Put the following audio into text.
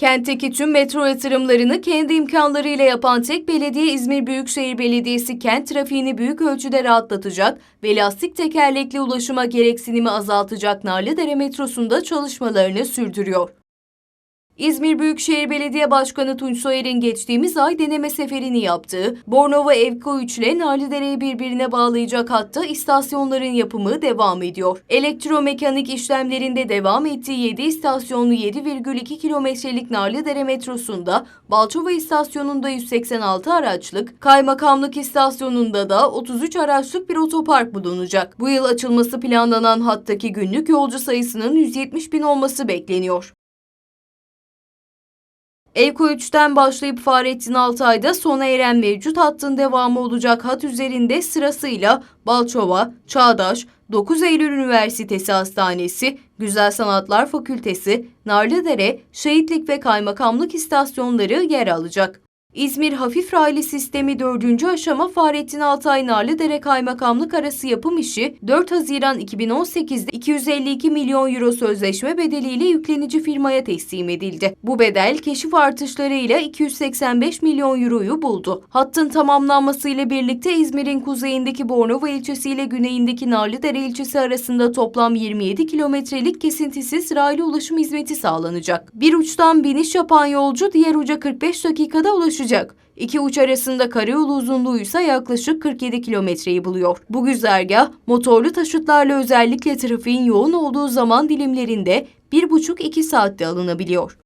Kentteki tüm metro yatırımlarını kendi imkanlarıyla yapan tek belediye İzmir Büyükşehir Belediyesi kent trafiğini büyük ölçüde rahatlatacak ve lastik tekerlekli ulaşıma gereksinimi azaltacak Narlıdere metrosunda çalışmalarını sürdürüyor. İzmir Büyükşehir Belediye Başkanı Tunç Soyer'in geçtiğimiz ay deneme seferini yaptığı Bornova Evko 3 ile Narlıdere'yi birbirine bağlayacak hatta istasyonların yapımı devam ediyor. Elektromekanik işlemlerinde devam ettiği 7 istasyonlu 7,2 kilometrelik Narlıdere metrosunda Balçova istasyonunda 186 araçlık, Kaymakamlık istasyonunda da 33 araçlık bir otopark bulunacak. Bu yıl açılması planlanan hattaki günlük yolcu sayısının 170 bin olması bekleniyor. Evko 3'ten başlayıp Fahrettin Altay'da sona eren mevcut hattın devamı olacak hat üzerinde sırasıyla Balçova, Çağdaş, 9 Eylül Üniversitesi Hastanesi, Güzel Sanatlar Fakültesi, Narlıdere, Şehitlik ve Kaymakamlık istasyonları yer alacak. İzmir Hafif Raylı Sistemi 4. aşama Fahrettin Altay Narlıdere Kaymakamlık arası yapım işi 4 Haziran 2018'de 252 milyon euro sözleşme bedeliyle yüklenici firmaya teslim edildi. Bu bedel keşif artışlarıyla 285 milyon euroyu buldu. Hattın tamamlanmasıyla birlikte İzmir'in kuzeyindeki Bornova ilçesi ile güneyindeki Narlıdere ilçesi arasında toplam 27 kilometrelik kesintisiz raylı ulaşım hizmeti sağlanacak. Bir uçtan biniş yapan yolcu diğer uca 45 dakikada ulaşacak. İki uç arasında karayolu uzunluğu ise yaklaşık 47 kilometreyi buluyor. Bu güzergah motorlu taşıtlarla özellikle trafiğin yoğun olduğu zaman dilimlerinde 1,5-2 saatte alınabiliyor.